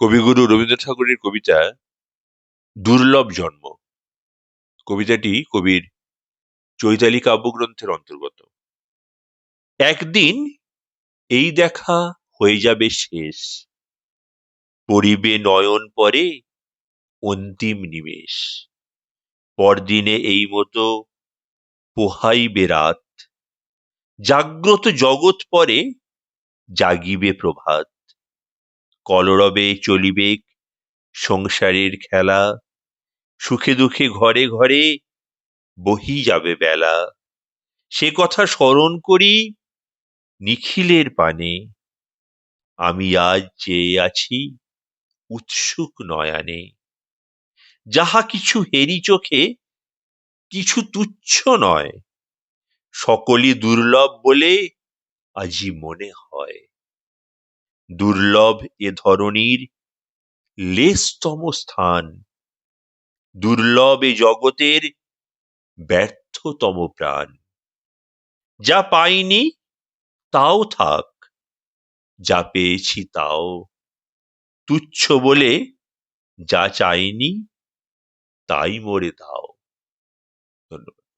কবিগুরু রবীন্দ্রনাথ ঠাকুরের কবিতা দুর্লভ জন্ম। কবিতাটি কবির চৈতালি কাব্যগ্রন্থের অন্তর্গত। একদিন এই দেখা হয়ে যাবে শেষ। পরিবে নয়ন পরে অন্তিম নিমেষ। পরদিনে এই মতো পোহাইবে রাত। জাগ্রত জগৎ পরে জাগিবে প্রভাত। কলরবে চলিবে সংসারের খেলা। সুখে দুঃখে ঘরে ঘরে বহি যাবে বেলা। সে কথা স্মরণ করি নিখিলের পানে। আমি আজ চেয়ে আছি উৎসুক নয়ানে। যাহা কিছু হেরি চোখে, কিছু তুচ্ছ নয়। সকলই দুর্লভ বলে আজি মনে হয়। দুর্লভ এ ধরনীর লেশতম স্থান। দুর্লভ এ জগতের ব্যর্থতম প্রাণ। যা পাইনি, তাও থাক, যা পেয়েছি, তাও। তুচ্ছ বলে যা চাইনি, তাই মরে দাও। ধন্যবাদ।